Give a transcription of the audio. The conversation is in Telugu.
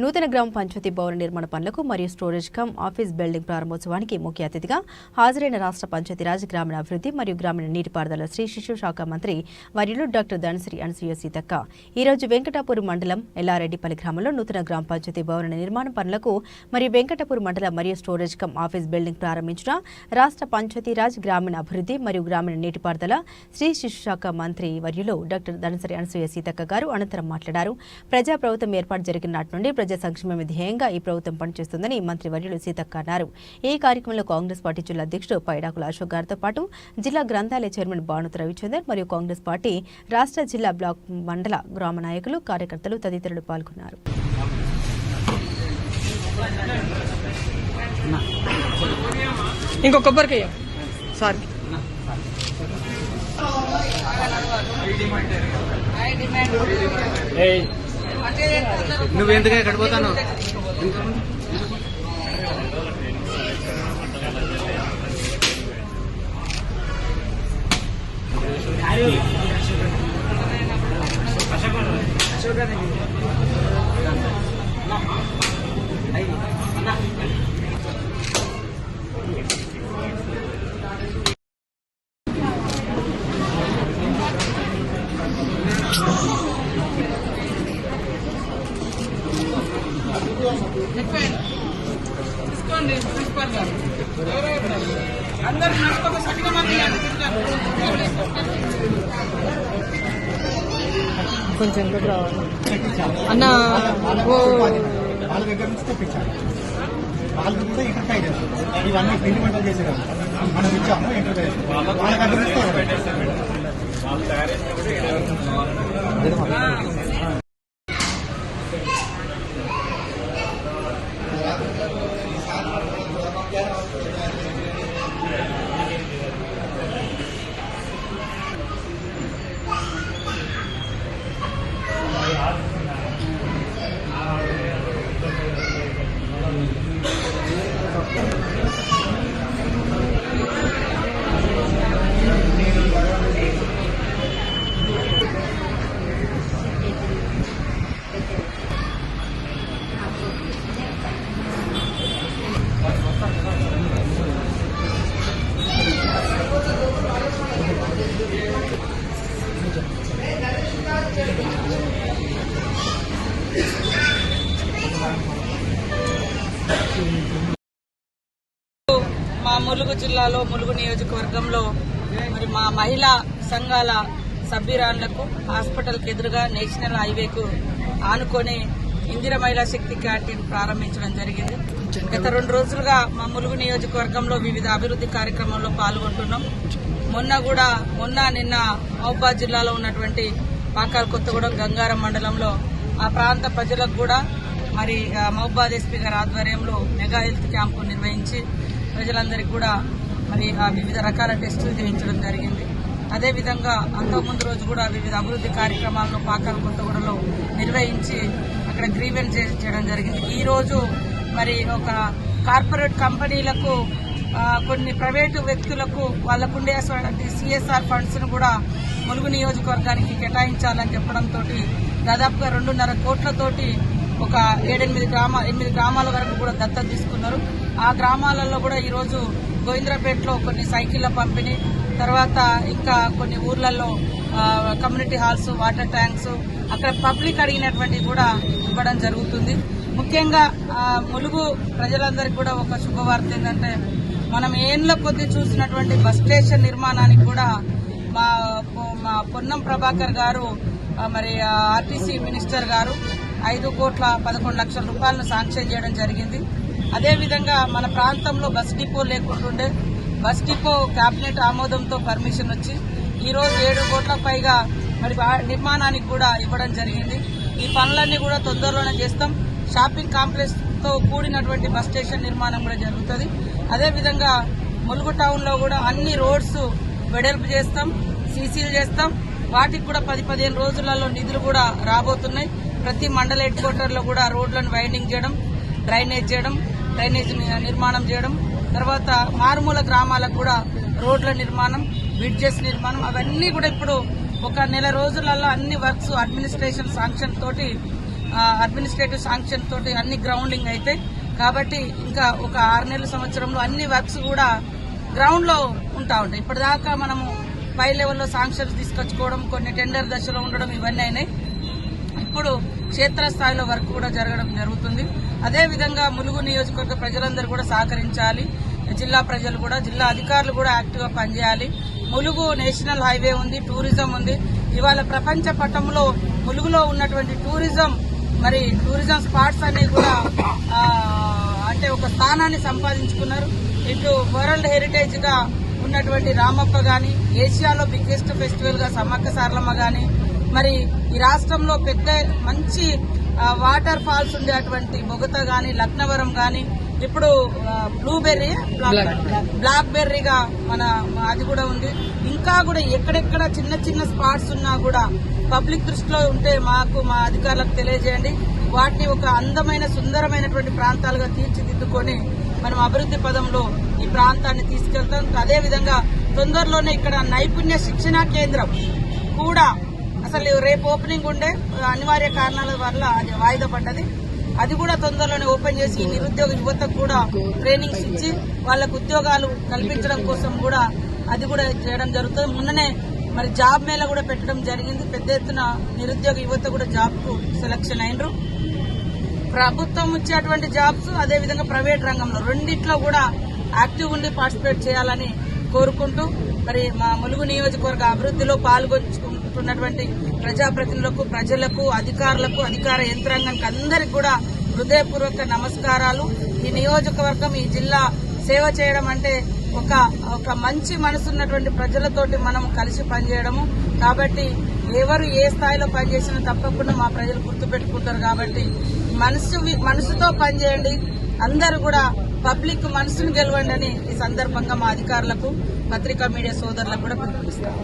నూతన గ్రామ పంచాయతీ భవన నిర్మాణ పనులకు మరియు స్టోరేజ్ కమ్ ఆఫీస్ బిల్డింగ్ ప్రారంభోత్సవానికి ముఖ్య అతిథిగా హాజరైన రాష్ట్ర పంచాయతీరాజ్ గ్రామీణాభివృద్ధి మరియు గ్రామీణ నీటిపారుదల శ్రీ శిశు శాఖ మంత్రి వర్యులు డాక్టర్ ధనశ్రీ అనసూయ సీతక్క. ఈ రోజు వెంకటాపూర్ మండలం ఎల్లారెడ్డిపల్లి గ్రామంలో నూతన గ్రామ పంచాయతీ భవన నిర్మాణ పనులకు మరియు వెంకటాపూర్ మండల మరియు స్టోరేజ్ కమ్ ఆఫీస్ బిల్డింగ్ ప్రారంభించిన రాష్ట్ర పంచాయతీరాజ్ గ్రామీణ అభివృద్ధి మరియు గ్రామీణ నీటిపారుదల శ్రీ శిశు శాఖ మంత్రి వర్యులు డాక్టర్ ధనశ్రీ అనసూయ సీతక్క గారు అనంతరం మాట్లాడారు. ప్రజా ప్రభుత్వం ఏర్పాటు జరిగిన నాటి నుండి ప్రజా సంక్షేమమే ధ్యేయంగా ఈ ప్రభుత్వం పనిచేస్తుందని మంత్రి వర్యులు సీతక్క అన్నారు. ఈ కార్యక్రమంలో కాంగ్రెస్ పార్టీ జిల్లా అధ్యక్షుడు పైడాకుల అశోక్ గారితో పాటు జిల్లా గ్రంథాలయ చైర్మన్ భానుత రవిచందర్ మరియు కాంగ్రెస్ పార్టీ రాష్ట్ర జిల్లా బ్లాక్ మండల గ్రామ నాయకులు కార్యకర్తలు తదితరులు పాల్గొన్నారు. ఇంకో కొబ్బరికాయ. సార్. నువ్వు ఎందుకు ఎక్కడ పోతాను తీసుకోండి అందరు నడుచుకోక కొంచెం అన్న ఓ. వాళ్ళ దగ్గర నుంచి తెప్పించాలి. వాళ్ళు కూడా ఎంటర్ప్రైజ్ ఇవన్నీ పిండి వంటలు చేసేవారు మనం ఇచ్చాము ఎంటర్ప్రైజ్ వాళ్ళ దగ్గర నుంచి మా ములుగు జిల్లాలో ములుగు నియోజకవర్గంలో మరి మా మహిళా సంఘాల సభ్యురాళ్ళకు హాస్పిటల్కి ఎదురుగా నేషనల్ హైవేకు ఆనుకొని ఇందిర మహిళా శక్తి క్యాంటీన్ ప్రారంభించడం జరిగింది. గత రెండు రోజులుగా మా ములుగు నియోజకవర్గంలో వివిధ అభివృద్ధి కార్యక్రమాల్లో పాల్గొంటున్నాం. మొన్న కూడా మొన్న నిన్న మహబూబాద్ జిల్లాలో ఉన్నటువంటి పాకాల కొత్తగూడెం గంగారం మండలంలో ఆ ప్రాంత ప్రజలకు కూడా మరి ఆ, ఎస్పీ గారి ఆధ్వర్యంలో మెగా హెల్త్ క్యాంపు నిర్వహించి ప్రజలందరికీ కూడా మరి ఆ వివిధ రకాల టెస్టులు చేయించడం జరిగింది. అదేవిధంగా అంతకుముందు రోజు కూడా వివిధ అభివృద్ధి కార్యక్రమాలను పాకాల కొత్తగూడలో నిర్వహించి అక్కడ గ్రీవెన్స్ చేయడం జరిగింది. ఈరోజు మరి ఒక కార్పొరేట్ కంపెనీలకు కొన్ని ప్రైవేటు వ్యక్తులకు వాళ్ళకు ఉండే సిఎస్ఆర్ ఫండ్స్ను కూడా ములుగు నియోజకవర్గానికి కేటాయించాలని చెప్పడంతో దాదాపుగా రెండున్నర కోట్లతోటి ఒక ఏడెనిమిది గ్రామ ఎనిమిది గ్రామాల వరకు కూడా దత్తత తీసుకున్నారు. ఆ గ్రామాలలో కూడా ఈరోజు గోవింద్రపేటలో కొన్ని సైకిళ్ళ పంపిణీ తర్వాత ఇంకా కొన్ని ఊర్లలో కమ్యూనిటీ హాల్స్ వాటర్ ట్యాంక్స్ అక్కడ పబ్లిక్ అడిగినటువంటివి కూడా ఇవ్వడం జరుగుతుంది. ముఖ్యంగా ములుగు ప్రజలందరికీ కూడా ఒక శుభవార్త ఏంటంటే మనం ఏండ్ల కొద్ది చూసినటువంటి బస్ స్టేషన్ నిర్మాణానికి కూడా మా మా పొన్నం ప్రభాకర్ గారు మరి ఆర్టీసీ మినిస్టర్ గారు ఐదు కోట్ల పదకొండు లక్షల రూపాయలను శాంక్షన్ చేయడం జరిగింది. అదేవిధంగా మన ప్రాంతంలో బస్ డిపో లేకుంటుండే బస్ డిపో కేబినెట్ ఆమోదంతో పర్మిషన్ వచ్చి ఈరోజు ఏడు కోట్ల పైగా మరి వా- నిర్మాణానికి కూడా ఇవ్వడం జరిగింది. ఈ పనులన్నీ కూడా తొందరలోనే చేస్తాం. షాపింగ్ కాంప్లెక్స్తో కూడినటువంటి బస్ స్టేషన్ నిర్మాణం కూడా జరుగుతుంది. అదేవిధంగా ములుగు టౌన్లో కూడా అన్ని రోడ్స్ వెడల్పు చేస్తాం సీసీలు చేస్తాం. వాటికి కూడా పది పదిహేను రోజులలో నిధులు కూడా రాబోతున్నాయి. ప్రతి మండల హెడ్ క్వార్టర్లో కూడా రోడ్లను వైండింగ్ చేయడం డ్రైనేజ్ చేయడం డ్రైనేజ్ నిర్మాణం చేయడం. తర్వాత మారుమూల గ్రామాలకు కూడా రోడ్ల నిర్మాణం బ్రిడ్జెస్ నిర్మాణం అవన్నీ కూడా ఇప్పుడు ఒక నెల రోజులలో అన్ని వర్క్స్ అడ్మినిస్ట్రేషన్ శాంక్షన్ తోటి అడ్మినిస్ట్రేటివ్ శాంక్షన్ తోటి అన్ని గ్రౌండింగ్ అయితే. కాబట్టి ఇంకా ఒక ఆరు నెలల సంవత్సరంలో అన్ని వర్క్స్ కూడా గ్రౌండ్లో ఉంటా ఉంటాయి. ఇప్పటిదాకా మనము పై లెవెల్లో శాంక్షన్స్ తీసుకొచ్చుకోవడం కొన్ని టెండర్ దశలో ఉండడం ఇవన్నీ అయినాయి. ఇప్పుడు క్షేత్రస్థాయిలో వర్క్ కూడా జరగడం జరుగుతుంది. అదే విధంగా ములుగు నియోజకవర్గ ప్రజలందరూ కూడా సహకరించాలి. జిల్లా ప్రజలు కూడా జిల్లా అధికారులు కూడా యాక్టివ్గా పనిచేయాలి. ములుగు నేషనల్ హైవే ఉంది టూరిజం ఉంది. ఇవాళ ప్రపంచ పట్టంలో ములుగులో ఉన్నటువంటి టూరిజం మరి టూరిజం స్పాట్స్ అన్ని కూడా అంటే ఒక స్థానాన్ని సంపాదించుకున్నారు. ఇటు వరల్డ్ హెరిటేజ్గా ఉన్నటువంటి రామప్ప గాని ఏషియాలో బిగ్గెస్ట్ ఫెస్టివల్గా సమ్మక్క సారలమ్మ గాని మరి ఈ రాష్ట్రంలో పెద్ద మంచి వాటర్ ఫాల్స్ ఉండేటువంటి బొగత గాని లక్నవరం గాని ఇప్పుడు బ్లూబెర్రీ బ్లాక్ బెర్రీగా మన అది కూడా ఉంది. ఇంకా కూడా ఎక్కడెక్కడ చిన్న చిన్న స్పాట్స్ ఉన్నా కూడా పబ్లిక్ దృష్టిలో ఉంటే మాకు మా అధికారులకు తెలియజేయండి. వాటిని ఒక అందమైన సుందరమైనటువంటి ప్రాంతాలుగా తీర్చిదిద్దుకొని మనం అభివృద్ధి పదంలో ఈ ప్రాంతాన్ని తీసుకెళ్తాం. అదేవిధంగా తొందరలోనే ఇక్కడ నైపుణ్య శిక్షణా కేంద్రం కూడా అసలు రేపు ఓపెనింగ్ ఉండే అనివార్య కారణాల వల్ల అది వాయిదా పడ్డది. అది కూడా తొందరలోనే ఓపెన్ చేసి నిరుద్యోగ యువతకు కూడా ట్రైనింగ్స్ ఇచ్చి వాళ్ళకు ఉద్యోగాలు కల్పించడం కోసం కూడా అది కూడా చేయడం జరుగుతుంది. మొన్ననే మరి జాబ్ మేళ కూడా పెట్టడం జరిగింది. పెద్ద ఎత్తున నిరుద్యోగ యువత కూడా జాబ్కు సెలక్షన్ అయినరు. ప్రభుత్వం ఇచ్చేటువంటి జాబ్స్ అదే విధంగా ప్రైవేట్ రంగంలో రెండిట్లో కూడా యాక్టివ్ ఉండి పార్టిసిపేట్ చేయాలని కోరుకుంటూ మరి మా ములుగు నియోజకవర్గ అభివృద్ధిలో పాల్గొంచుకుంటున్నటువంటి ప్రజాప్రతినిధులకు ప్రజలకు అధికారులకు అధికార యంత్రాంగానికి అందరికి కూడా హృదయపూర్వక నమస్కారాలు. ఈ నియోజకవర్గం ఈ జిల్లా సేవ చేయడం అంటే ఒక ఒక మంచి మనసున్నటువంటి ప్రజలతోటి మనం కలిసి పనిచేయడము. కాబట్టి ఎవరు ఏ స్థాయిలో పనిచేసినా తప్పకుండా మా ప్రజలు గుర్తుపెట్టుకుంటారు కాబట్టి మనసు మనసుతో పనిచేయండి. అందరూ కూడా పబ్లిక్ మనసును గెలవండి అని ఈ సందర్భంగా మా అధికారులకు పత్రికా మీడియా సోదరులకు కూడా పిలుపునిస్తాం.